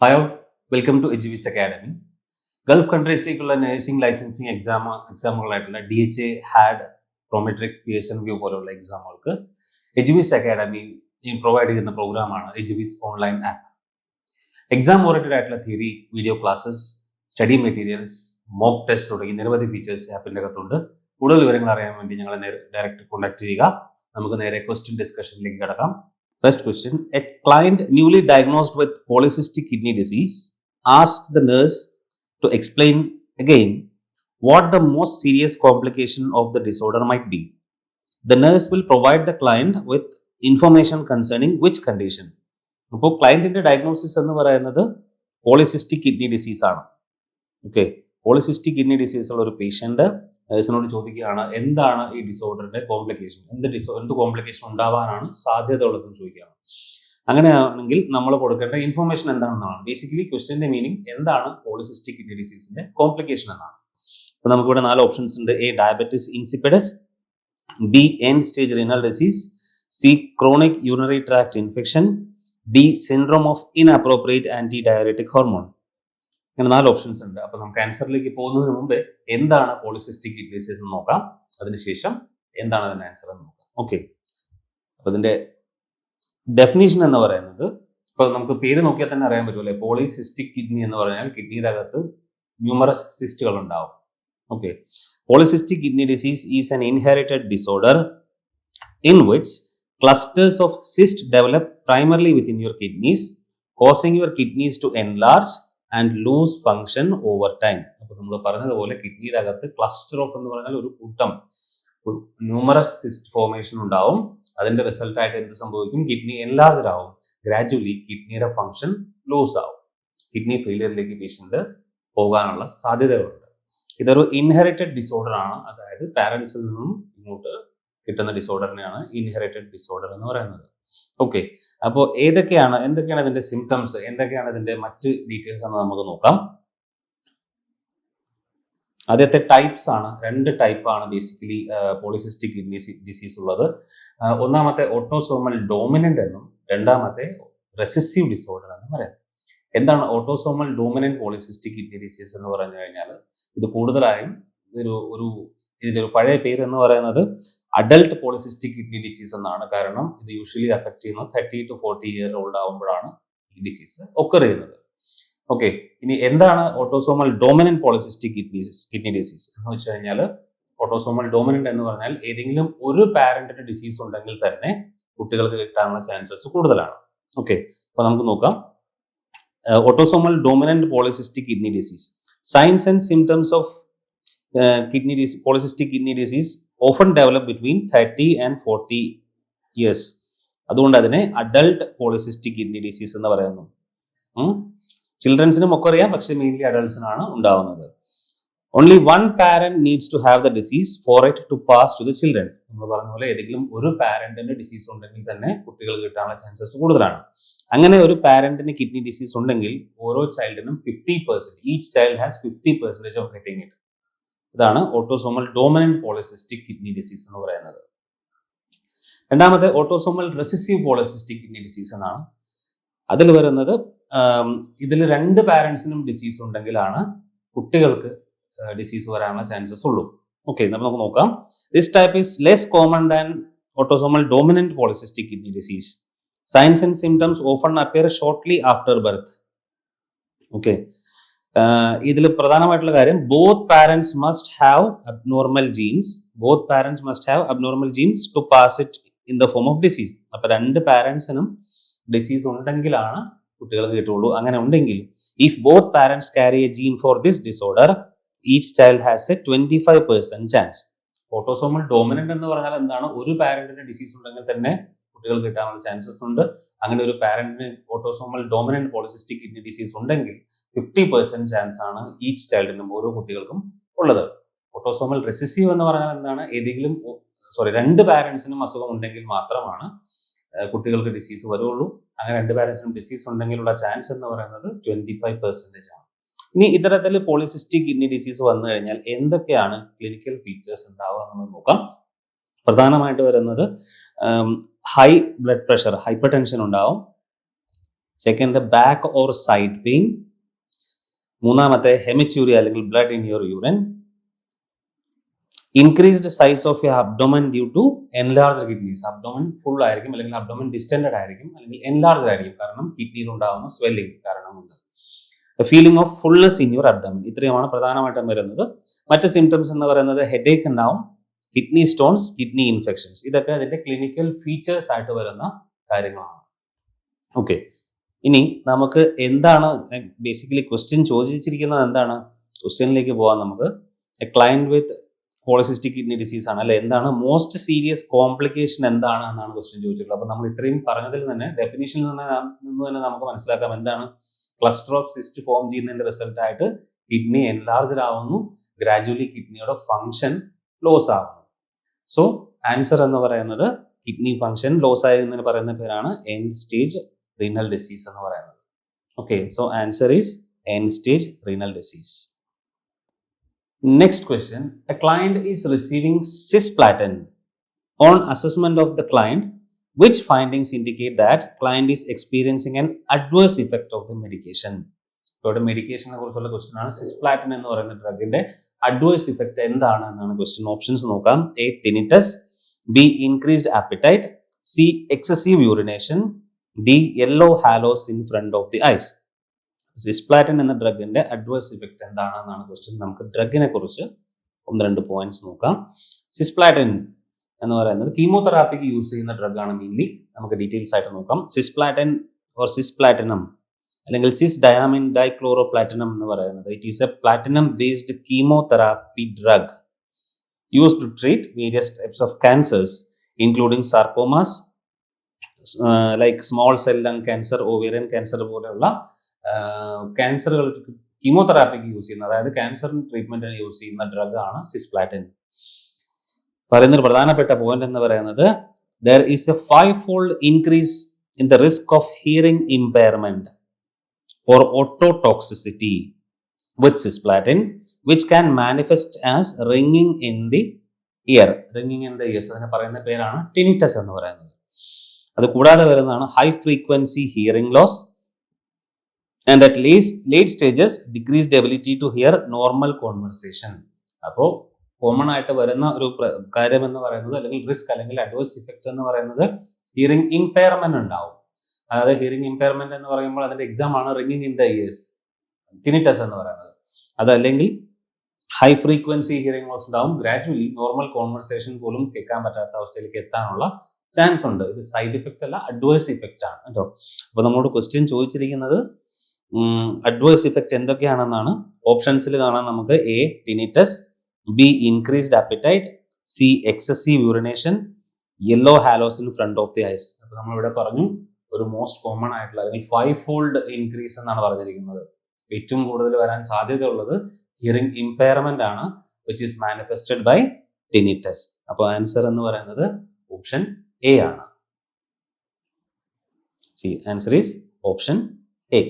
Hello welcome to Eduvis Academy Gulf കൺട്രീസിലേക്കുള്ള nursing licensing exam എക്സാമുകളായിട്ടുള്ള D H A HAAD Prometric Pearson VUE പോലുള്ള എക്സാമുകൾക്ക് Eduvis Academy provide ചെയ്യുന്ന പ്രോഗ്രാമാണ് Eduvis online app exam oriented ആയിട്ടുള്ള theory video classes study materials mock test തുടങ്ങി നിരവധി features ആപ്പിന്റെ അകത്തുണ്ട്. കൂടുതൽ വിവരങ്ങൾ അറിയാൻ വേണ്ടി ഞങ്ങളെ നേരെ ഡയറക്റ്റ് കോൺടാക്ട് ചെയ്യുക. നമുക്ക് നേരെ ക്വസ്റ്റ്യൻ ഡിസ്കഷനിലേക്ക് കിടക്കാം. First question A client newly diagnosed with polycystic kidney disease asked the nurse to explain again what the most serious complication of the disorder might be. The nurse will provide the client with information concerning which condition. അപ്പോൾ ക്ലയന്റിന്റെ diagnosis എന്ന് പറയുന്നത് polycystic kidney disease ആണ് okay polycystic kidney disease ഉള്ള ഒരു patient നേഴ്സിനോട് ചോദിക്കുകയാണ് എന്താണ് ഈ ഡിസോർഡറിന്റെ complication എന്ത് ഡിസോ എന്ത് കോംപ്ലിക്കേഷൻ ഉണ്ടാവാനാണ് സാധ്യത ഉള്ളതെന്ന് ചോദിക്കുകയാണ്. അങ്ങനെയാണെങ്കിൽ നമ്മൾ കൊടുക്കേണ്ട ഇൻഫർമേഷൻ എന്താണെന്നാണ്. ബേസിക്കലി ക്വസ്റ്റ്യന്റെ മീനിങ് എന്താണ് പോളിസിസ്റ്റിക് കിഡ്നി ഡിസീസിന്റെ കോംപ്ലിക്കേഷൻ എന്നാണ്. അപ്പൊ നമുക്കിവിടെ നാല് ഓപ്ഷൻസ് ഉണ്ട്. A diabetes insipidus B end stage renal disease C chronic urinary tract infection D syndrome of inappropriate antidiuretic hormone ഇങ്ങനെ നാല് ഓപ്ഷൻസ് ഉണ്ട്. അപ്പൊ നമുക്ക് ആൻസറിലേക്ക് പോകുന്നതിന് മുമ്പേ എന്താണ് പോളിസിസ്റ്റിക് കിഡ്നി എന്ന് നോക്കാം. അതിനുശേഷം എന്താണ് അതിന്റെ ആൻസർ എന്ന് നോക്കാം. ഓക്കെ അപ്പൊ ഇതിന്റെ ഡെഫിനേഷൻ എന്ന് പറയുന്നത് ഇപ്പൊ നമുക്ക് പേര് നോക്കിയാൽ തന്നെ അറിയാൻ പറ്റുമല്ലേ പോളിസിസ്റ്റിക് കിഡ്നി എന്ന് പറഞ്ഞാൽ കിഡ്നിയുടെ അകത്ത് ന്യൂമറസ് സിസ്റ്റുകൾ ഉണ്ടാവും. Okay polycystic kidney disease is an inherited disorder in which clusters of cyst develop primarily within your kidneys causing your kidneys to enlarge and lose function over time അപ്പൊ നമ്മൾ പറഞ്ഞതുപോലെ കിഡ്നിയുടെ അകത്ത് ക്ലസ്റ്റർ ഓഫ് എന്ന് പറഞ്ഞാൽ ഒരു കൂട്ടം ന്യൂമറസ് സിസ്റ്റ് ഫോർമേഷൻ ഉണ്ടാവും. അതിന്റെ റിസൾട്ട് ആയിട്ട് എന്ത് സംഭവിക്കും? കിഡ്നി എൻലാർജർ ആവും. ഗ്രാജുവലി കിഡ്നിയുടെ ഫങ്ഷൻ ലൂസ് ആവും. കിഡ്നി ഫെയിലിയറിലേക്ക് പേഷ്യന്റ് പോകാനുള്ള സാധ്യതകളുണ്ട്. ഇതൊരു ഇൻഹെറിറ്റഡ് ഡിസോർഡർ ആണ്. അതായത് പാരൻസിൽ നിന്നും ഇങ്ങോട്ട് കിട്ടുന്ന ഡിസോർഡറിനെയാണ് ഇൻഹെറിറ്റഡ് ഡിസോർഡർ എന്ന് പറയുന്നത്. ഓക്കെ അപ്പോൾ ഏതൊക്കെയാണ് എന്തൊക്കെയാണ് ഇതിന്റെ സിംറ്റംസ് എന്തൊക്കെയാണ് ഇതിന്റെ മറ്റ് ഡീറ്റെയിൽസ് എന്ന് നമുക്ക് നോക്കാം. ആദ്യത്തെ ടൈപ്സ് ആണ് രണ്ട് ടൈപ്പ് ആണ് ബേസിക്കലി പോളിസിസ്റ്റിക് കിഡ്നി ഡിസീസ് ഉള്ളത്. ഒന്നാമത്തെ ഓട്ടോസോമൽ ഡോമിനന്റ് എന്നും രണ്ടാമത്തെ റെസിസീവ് ഡിസോർഡർ എന്നും പറയാം എന്താണ് autosomal dominant polycystic kidney disease എന്ന് പറഞ്ഞു കഴിഞ്ഞാൽ ഇത് കൂടുതലായും ഒരു ഒരു ഇതിന്റെ ഒരു പഴയ പേര് എന്ന് പറയുന്നത് അഡൽട്ട് പോളിസിസ്റ്റിക് കിഡ്നി ഡിസീസ് എന്നാണ്. കാരണം ഇത് യൂഷ്വലി അഫക്ട് ചെയ്യുന്നത് thirty to forty year old ആകുമ്പോഴാണ് ഈ ഡിസീസ് ഒക്കർ ചെയ്യുന്നത്. ഓക്കെ ഇനി എന്താണ് autosomal dominant polycystic kidney kidney disease എന്ന് വെച്ച് കഴിഞ്ഞാൽ ഓട്ടോസോമൽ ഡോമിനന്റ് എന്ന് പറഞ്ഞാൽ ഏതെങ്കിലും ഒരു പാരന്റിന് ഡിസീസ് ഉണ്ടെങ്കിൽ തന്നെ കുട്ടികൾക്ക് കിട്ടാനുള്ള ചാൻസസ് കൂടുതലാണ്. ഓക്കെ അപ്പൊ നമുക്ക് നോക്കാം. Autosomal dominant polycystic kidney disease signs and symptoms of kidney disease polycystic kidney disease often develop between thirty and forty years അതുകൊണ്ട് അതിനെ അഡൾട്ട് പോളിസിസ്റ്റിക് കിഡ്നി ഡിസീസ് എന്ന് പറയുന്നു. ചിൽഡ്രൻസിനും ഒക്കെ അറിയാം പക്ഷെ മെയിൻലി അഡൾട്ട്സിനാണ് ഉണ്ടാവുന്നത്. Only one parent needs to have the disease for it to pass to the children നമ്മൾ പറഞ്ഞ പോലെ ഏതെങ്കിലും ഒരു പാരന്റിന് ഡിസീസ് ഉണ്ടെങ്കിൽ തന്നെ കുട്ടികൾ കിട്ടാനുള്ള ചാൻസസ് കൂടുതലാണ്. അങ്ങനെ ഒരു പാരന്റിന് കിഡ്നി ഡിസീസ് ഉണ്ടെങ്കിൽ ഓരോ ചൈൽഡിനും fifty percent each child has fifty percentage of getting it ഇതാണ് autosomal dominant polycystic kidney disease എന്ന് പറയുന്നത്. രണ്ടാമത്തെ autosomal recessive polycystic kidney disease എന്നാണ്. അതിൽ വരുന്നത് ഇതിൽ രണ്ട് പാരൻസിനും ഡിസീസ് ഉണ്ടെങ്കിലാണ് കുട്ടികൾക്ക് ഡിസീസ് വരാനുള്ള ചാൻസസ് ഉള്ളൂ. ഓക്കെ നമുക്ക് നോക്കാം. This type is less common than autosomal dominant polycystic kidney disease signs and symptoms often appear shortly after birth okay ഇതിൽ പ്രധാനമായിട്ടുള്ള കാര്യം both parents must have abnormal genes both parents must have abnormal genes to pass it in the form of disease അപ്പൊ രണ്ട് പാരൻസിനും disease ഉണ്ടെങ്കിലാണ് കുട്ടികൾ കിട്ടുള്ളൂ. അങ്ങനെ ഉണ്ടെങ്കിൽ if both parents carry a gene for this disorder each child has a twenty five percent chance autosomal dominant എന്ന് പറഞ്ഞാൽ എന്താണ്? ഒരു പാരന്റിന് ഡിസീസ് ഉണ്ടെങ്കിൽ തന്നെ കുട്ടികൾ കിട്ടാനുള്ള ചാൻസസ് ഉണ്ട്. അങ്ങനെ ഒരു പാരന്റിന് autosomal dominant polycystic kidney disease ഉണ്ടെങ്കിൽ ഫിഫ്റ്റി പെർസെന്റ് ചാൻസ് ആണ് ഈച്ച് ചൈൽഡിനും ഓരോ കുട്ടികൾക്കും ഉള്ളത്. ഓട്ടോസോമൽ റെസിസീവ് എന്ന് പറഞ്ഞാൽ എന്താണ്? ഏതെങ്കിലും സോറി രണ്ട് പാരന്റ്സിനും അസുഖം ഉണ്ടെങ്കിൽ മാത്രമാണ് കുട്ടികൾക്ക് ഡിസീസ് വരുള്ളൂ. അങ്ങനെ രണ്ട് പാരന്റ്സിനും ഡിസീസ് ഉണ്ടെങ്കിലുള്ള ചാൻസ് എന്ന് പറയുന്നത് ട്വന്റി ഫൈവ് പെർസെന്റേജ് ആണ്. ഇനി ഇത്തരത്തിൽ പോളിസിസ്റ്റിക് കിഡ്നി ഡിസീസ് വന്നു കഴിഞ്ഞാൽ എന്തൊക്കെയാണ് ക്ലിനിക്കൽ ഫീച്ചേഴ്സ് ഉണ്ടാവുക എന്ന് നോക്കാം. പ്രധാനമായിട്ട് വരുന്നത് high blood pressure hypertension ഉണ്ടാവും. Second back or side pain മൂന്നാമത്തെ ഹെമിച്യൂരി അല്ലെങ്കിൽ blood in your urine increased size of your abdomen due to enlarge kidneys abdomen full ആയിരിക്കും അല്ലെങ്കിൽ അബ്ഡോമൻ ഡിസ്റ്റൻഡ് ആയിരിക്കും അല്ലെങ്കിൽ എൻലാർജ് ആയിരിക്കും കാരണം കിഡ്നിയിൽ ഉണ്ടാകുന്ന സ്വെല്ലിംഗ് കാരണമുണ്ട്. Feeling of fullness in your abdomen ഇത്രയുമാണ് പ്രധാനമായിട്ടും വരുന്നത്. മറ്റ് സിംറ്റംസ് എന്ന് പറയുന്നത് ഹെഡേക്ക് ഉണ്ടാവും. Kidney stones kidney infections. ഇതൊക്കെ അതിന്റെ ക്ലിനിക്കൽ ഫീച്ചേഴ്സ് ആയിട്ട് വരുന്ന കാര്യങ്ങളാണ്. ഓക്കെ ഇനി നമുക്ക് എന്താണ് ബേസിക്കലി ക്വസ്റ്റ്യൻ ചോദിച്ചിരിക്കുന്നത് എന്താണ്? ക്വസ്റ്റ്യനിലേക്ക് പോകാൻ നമുക്ക്. A client with polycystic kidney disease ആണ്. അല്ലെ എന്താണ് മോസ്റ്റ് സീരിയസ് കോംപ്ലിക്കേഷൻ എന്താണ് എന്നാണ് ക്വസ്റ്റ്യൻ ചോദിച്ചിട്ടുള്ളത്. അപ്പോൾ നമ്മൾ ഇത്രയും പറഞ്ഞതിൽ തന്നെ ഡെഫിനേഷനിൽ നിന്ന് തന്നെ നമുക്ക് മനസ്സിലാക്കാം എന്താണ് ക്ലസ്റ്റർ ഓഫ് സിസ്റ്റ് ഫോം ചെയ്യുന്നതിന്റെ റിസൾട്ടായിട്ട് കിഡ്നി എൻലാർജ്ഡ് ആവുന്നു. ഗ്രാജുവലി കിഡ്നിയുടെ ഫങ്ഷൻ ലോസ് ആവുന്നു. സോ ആൻസർ എന്ന് പറയുന്നത് കിഡ്നി ഫങ്ഷൻ ലോസ് ആയതിന് പറയുന്ന പേരാണ് എൻഡ് സ്റ്റേജ് റീനൽ ഡിസീസ് എന്ന് പറയുന്നത് okay so answer is end stage renal disease Next question A client is receiving cisplatin. On assessment of the client, which findings indicate that client is experiencing an adverse effect of the medication? ഇവിടെ മെഡിക്കേഷനെ കുറിച്ചുള്ള question ആണ് cisplatin എന്ന് പറയുന്ന ഡ്രഗിന്റെ adverse effect എന്താണ് എന്നാണ് question options നോക്കാം. A tinnitus B increased appetite C excessive urination D yellow halos in front of the eyes cisplatin എന്ന ഡ്രഗിന്റെ അഡ്വേഴ്സ് ഇഫക്റ്റ് എന്താണെന്നാണ് ക്വസ്റ്റ്യൻ നമുക്ക് ഡ്രഗിനെ കുറിച്ച് ഒന്ന് രണ്ട് പോയിന്റ്സ് നോക്കാം. സിസ്പ്ലാറ്റിൻ എന്ന് പറയുന്നത് കീമോതെറാപ്പിക്ക് യൂസ് ചെയ്യുന്ന ഡ്രഗ് ആണ് മെയിൻലി നമുക്ക് ഡീറ്റെയിൽസ് ആയിട്ട് നോക്കാം. സിസ്പ്ലാറ്റിൻ ഓർ സിസ്പ്ലാറ്റിനം അല്ലെങ്കിൽ സിസ് ഡയാമിൻ ഡൈക്ലോറോ പ്ലാറ്റിനം എന്ന് പറയുന്നത്. It is a platinum based chemotherapy drug use to treat various types of cancers including sarcomas like small cell lung cancer ovarian cancer പോലെയുള്ള ക്യാൻസറുകൾ കീമോതെറാപ്പിക്ക് യൂസ് ചെയ്യുന്ന അതായത് ക്യാൻസറിന് ട്രീറ്റ്മെന്റിന് യൂസ് ചെയ്യുന്ന ഡ്രഗ് ആണ് സിസ്പ്ലാറ്റിൻ പറയുന്ന ഒരു പ്രധാനപ്പെട്ട പോയിന്റ് എന്ന് പറയുന്നത് there is a five fold increase in the risk of hearing impairment or ototoxicity with cisplatin, which can manifest as ringing in the ear ringing in the ears അതിനെ പറയുന്ന പേരാണ് tinnitus എന്ന് പറയുന്നത്. അത് കൂടാതെ വരുന്നതാണ് high frequency hearing loss and at least late stages decreased ability to hear normal conversation അപ്പോൾ common ആയിട്ട് വരുന്ന ഒരു കാര്യം എന്ന് പറയുന്നത് അല്ലെങ്കിൽ റിസ്ക് അല്ലെങ്കിൽ അഡ്വേഴ്സ് ഇഫക്റ്റ് എന്ന് പറയുന്നത് ഹിയറിംഗ് ഇമ്പയർമെന്റ് ഉണ്ടാവും. അതായത് ഹിയറിംഗ് ഇമ്പയർമെന്റ് എന്ന് പറയുമ്പോൾ അതിന്റെ എക്സാം ആണ് ringing in the ears tinnitus എന്ന് പറയുന്നത്. അതല്ലെങ്കിൽ ഹൈ ഫ്രീക്വൻസി ഹിയറിംഗ് ലോസ് ഉണ്ടാവും. ഗ്രാജുവലി നോർമൽ കോൺവെർസേഷൻ പോലും കേൾക്കാൻ പറ്റാത്ത അവസ്ഥയിലേക്ക് എത്താനുള്ള ചാൻസ് ഉണ്ട്. ഇത് സൈഡ് ഇഫക്റ്റ് അല്ല അഡ്വേഴ്സ് ഇഫക്റ്റ് ആണ് കേട്ടോ. അപ്പോൾ നമ്മളോട് ക്വസ്റ്റ്യൻ ചോദിച്ചിരിക്കുന്നത് അഡ്വേഴ്സ് ഇഫക്റ്റ് എന്തൊക്കെയാണെന്നാണ്? ഓപ്ഷൻസിൽ കാണാൻ നമുക്ക് A tinnitus B increased appetite C excessive urination yellow halos in front of the eyes അപ്പോൾ നമ്മളിവിടെ പറഞ്ഞു ഒരു മോസ്റ്റ് കോമൺ ആയിട്ടുള്ള അല്ലെങ്കിൽ ഫൈവ് ഫോൾഡ് ഇൻക്രീസ് എന്നാണ് പറഞ്ഞിരിക്കുന്നത്. ഏറ്റവും കൂടുതൽ വരാൻ സാധ്യതയുള്ളത് ഹിയറിംഗ് ഇമ്പയർമെന്റ് ആണ് which is manifested by tinnitus അപ്പോൾ ആൻസർ എന്ന് പറയുന്നത് ഓപ്ഷൻ എ ആണ്. See answer is option A